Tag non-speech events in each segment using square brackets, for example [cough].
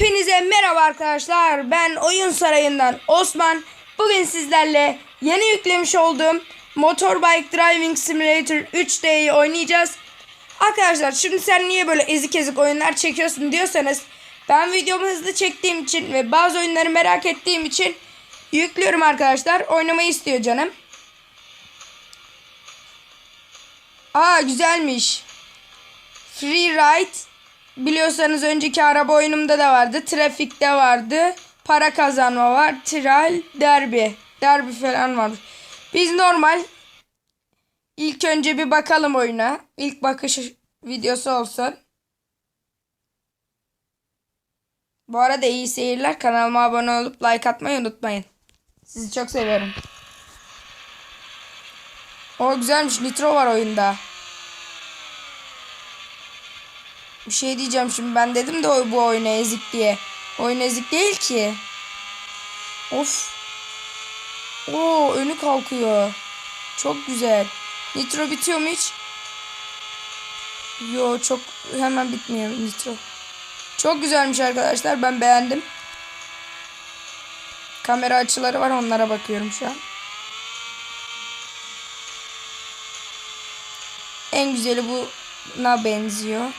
Hepinize merhaba arkadaşlar. Ben Oyun Sarayı'ndan Osman. Bugün sizlerle yeni yüklemiş olduğum Motorbike Driving Simulator 3D'yi oynayacağız. Arkadaşlar şimdi sen niye böyle ezik ezik oyunlar çekiyorsun diyorsanız ben videomu hızlı çektiğim için ve bazı oyunları merak ettiğim için yüklüyorum arkadaşlar. Oynamayı istiyor canım. Aa güzelmiş. Free Ride biliyorsanız önceki araba oyunumda da vardı. Trafikte vardı. Para kazanma var. Trial, derby. Derby falan var. Biz normal ilk önce bir bakalım oyuna. İlk bakış videosu olsun. Bu arada iyi seyirler. Kanalıma abone olup like atmayı unutmayın. Sizi çok seviyorum. O güzelmiş. Nitro var oyunda. Bir şey diyeceğim şimdi ben dedim de bu oyun ezik diye. Oyun ezik değil ki. Of. Oo önü kalkıyor. Çok güzel. Nitro bitiyor mu hiç? Yo çok hemen bitmiyor nitro. Çok güzelmiş arkadaşlar ben beğendim. Kamera açıları var onlara bakıyorum şu an. En güzeli buna benziyor.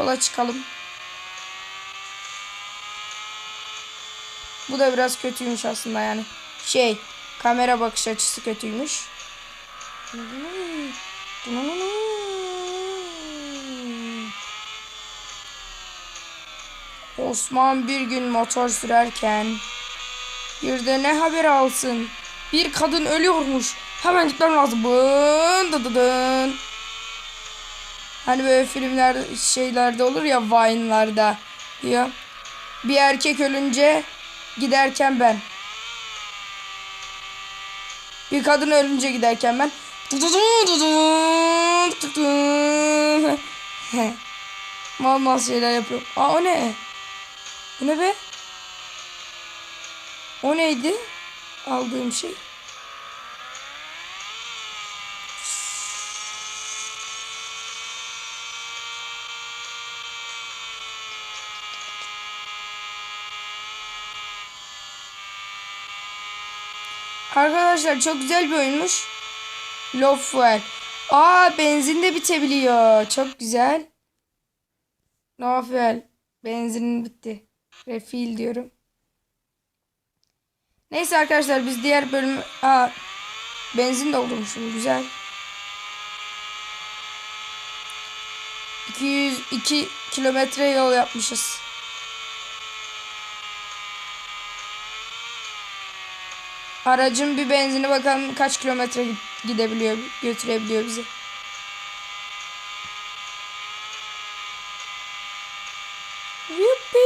Yola çıkalım. Bu da biraz kötüymüş aslında yani. Şey, kamera bakış açısı kötüymüş. Osman bir gün motor sürerken bir ne haber alsın? Bir kadın ölüyormuş. Hemen gitmem lazım. Bın dı dı dın. Hani böyle filmlerde şeylerde olur ya Vine'larda diyor. Bir erkek ölünce giderken ben. Bir kadın ölünce giderken ben. [laughs] mal mal şeyler yapıyorum. Aa o ne? Bu ne be? O neydi? Aldığım şey. Arkadaşlar çok güzel bir oyunmuş. Low. Aa benzin de bitebiliyor. Çok güzel. Fuel. Benzinin bitti. Refill diyorum. Neyse arkadaşlar biz diğer bölüm... Aa benzin doldurmuşum. Güzel. 202 kilometre yol yapmışız. Aracın bir benzini bakalım kaç kilometre gidebiliyor, götürebiliyor bizi. Yuppi.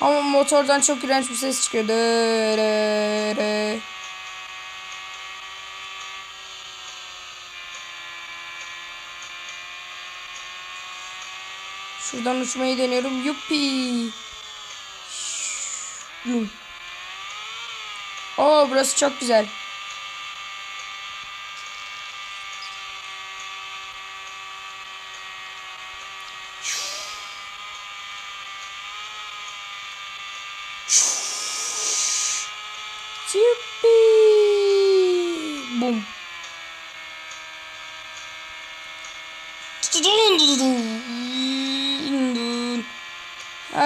Ama motordan çok iğrenç bir ses çıkıyor. Dırırı. Şuradan uçmayı deniyorum. Yuppi. Yum. Oo burası çok güzel. Yuppi.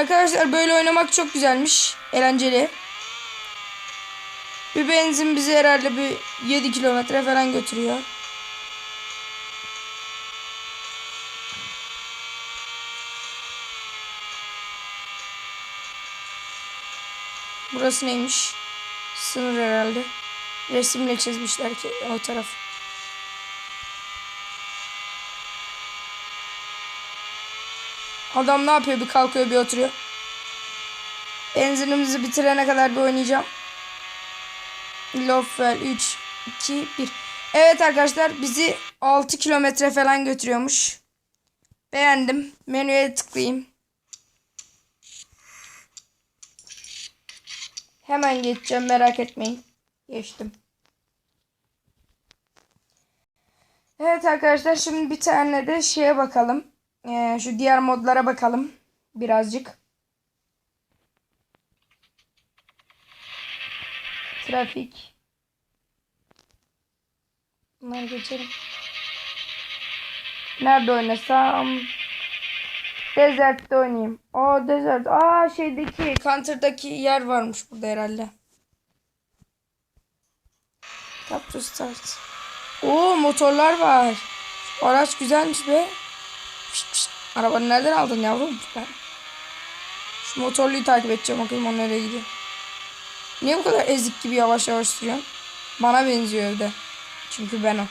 Arkadaşlar böyle oynamak çok güzelmiş. Eğlenceli. Bir benzin bizi herhalde bir 7 kilometre falan götürüyor. Burası neymiş? Sınır herhalde. Resimle çizmişler ki o taraf. Adam ne yapıyor? Bir kalkıyor bir oturuyor. Benzinimizi bitirene kadar bir oynayacağım. Lofel 3, 2, 1. Evet arkadaşlar bizi 6 kilometre falan götürüyormuş. Beğendim. Menüye tıklayayım. Hemen geçeceğim merak etmeyin. Geçtim. Evet arkadaşlar şimdi bir tane de şeye bakalım. Ee, şu diğer modlara bakalım. Birazcık. Trafik. Bunları geçelim. Nerede oynasam? Desert'te oynayayım. Aa Desert. Aa şeydeki Counter'daki yer varmış burada herhalde. Tap to start. Oo motorlar var. Araç güzelmiş be. Pişt, pişt. Arabanı nereden aldın yavrum? Ben. Şu motorluyu takip edeceğim bakayım o nereye gidiyor. Niye bu kadar ezik gibi yavaş yavaş sürüyorsun? Bana benziyor evde. Çünkü ben o.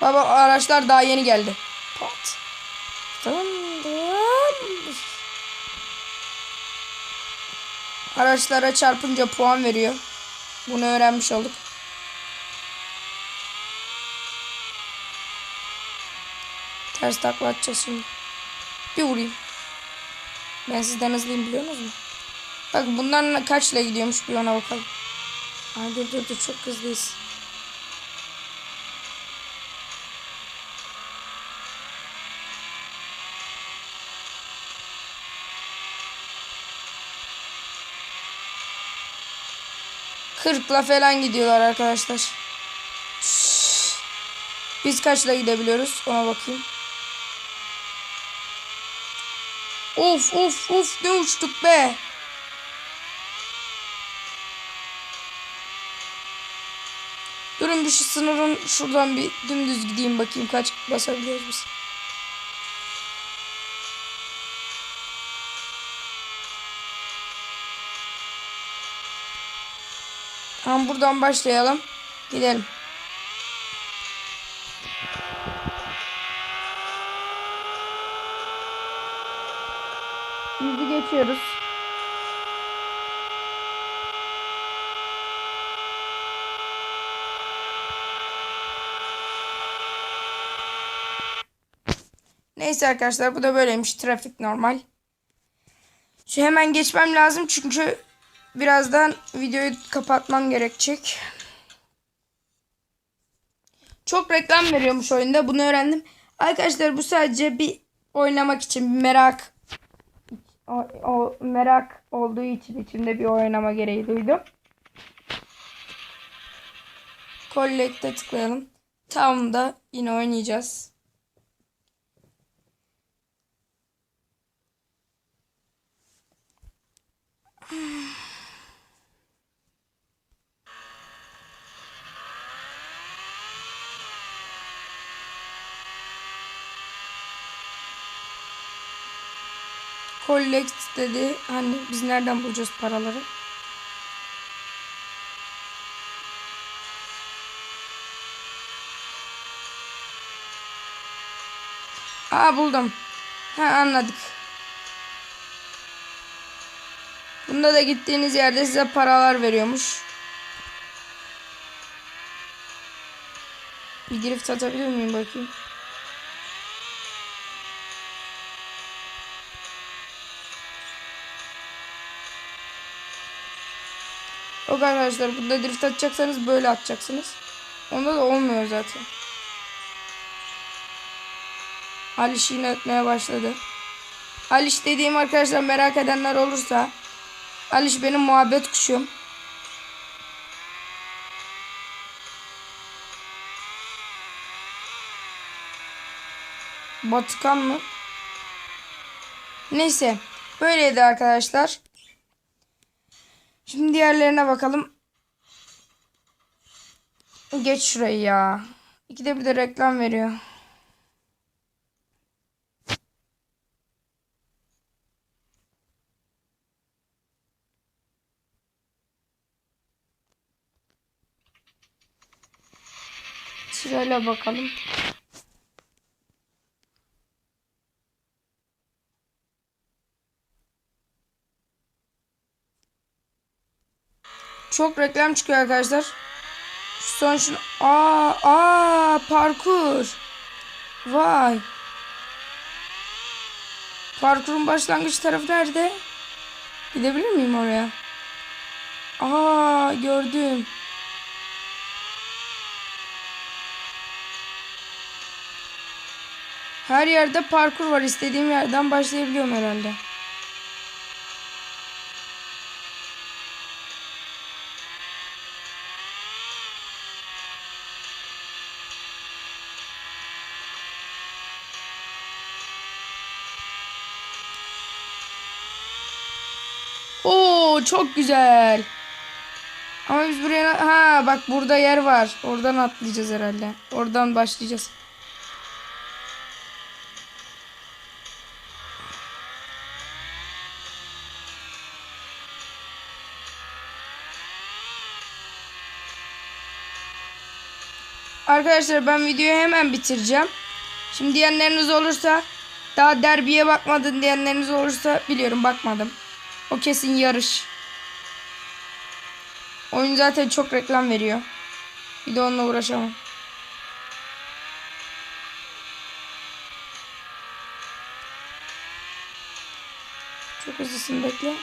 Baba araçlar daha yeni geldi. Pat. Dın dın. Araçlara çarpınca puan veriyor. Bunu öğrenmiş olduk. Ters takla atacağız şimdi. Bir vurayım. Ben sizden hızlıyım biliyor musunuz? Bak bundan kaçla gidiyormuş bir ona bakalım. Ay dur dur dur çok hızlıyız. Kırkla falan gidiyorlar arkadaşlar. Biz kaçla gidebiliyoruz? Ona bakayım. Of of of ne uçtuk be. Durun bir şu sınırın şuradan bir dümdüz gideyim bakayım kaç basabiliyoruz biz. Tamam buradan başlayalım. Gidelim. Yüzü geçiyoruz. Neyse arkadaşlar bu da böyleymiş. Trafik normal. Şu hemen geçmem lazım çünkü birazdan videoyu kapatmam gerekecek. Çok reklam veriyormuş oyunda. Bunu öğrendim. Arkadaşlar bu sadece bir oynamak için bir merak o, o merak olduğu için içimde bir oynama gereği duydum. Collect'e tıklayalım. Tam da yine oynayacağız. [sighs] Collect dedi. Hani biz nereden bulacağız paraları? Aa buldum. Ha anladık. Bunda da gittiğiniz yerde size paralar veriyormuş. Bir drift atabilir miyim bakayım? Yok arkadaşlar bunda drift atacaksanız böyle atacaksınız. Onda da olmuyor zaten. Aliş yine ötmeye başladı. Aliş dediğim arkadaşlar merak edenler olursa Aliş benim muhabbet kuşum. Batıkan mı? Neyse. Böyleydi arkadaşlar. Şimdi diğerlerine bakalım. Geç şurayı ya. İkide bir de reklam veriyor. Sırayla bakalım. Çok reklam çıkıyor arkadaşlar. Son şunu. Aa, aa parkur. Vay. Parkurun başlangıç tarafı nerede? Gidebilir miyim oraya? Aa gördüm. Her yerde parkur var. İstediğim yerden başlayabiliyorum herhalde. Oo çok güzel. Ama biz buraya ha bak burada yer var. Oradan atlayacağız herhalde. Oradan başlayacağız. Arkadaşlar ben videoyu hemen bitireceğim. Şimdi diyenleriniz olursa daha derbiye bakmadın diyenleriniz olursa biliyorum bakmadım. O kesin yarış. Oyun zaten çok reklam veriyor. Bir de onunla uğraşamam. Çok hızlısın bekle.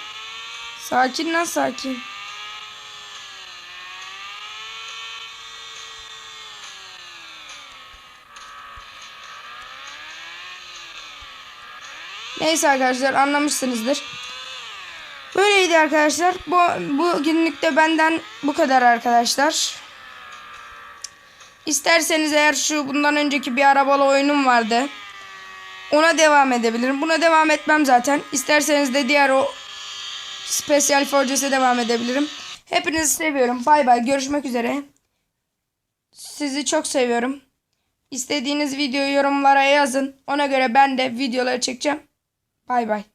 Sakin lan sakin. Neyse arkadaşlar anlamışsınızdır. Böyleydi arkadaşlar. Bu bugünlük de benden bu kadar arkadaşlar. İsterseniz eğer şu bundan önceki bir arabalı oyunum vardı. Ona devam edebilirim. Buna devam etmem zaten. İsterseniz de diğer o Special Forges'e devam edebilirim. Hepinizi seviyorum. Bay bay. Görüşmek üzere. Sizi çok seviyorum. İstediğiniz videoyu yorumlara yazın. Ona göre ben de videoları çekeceğim. Bay bay.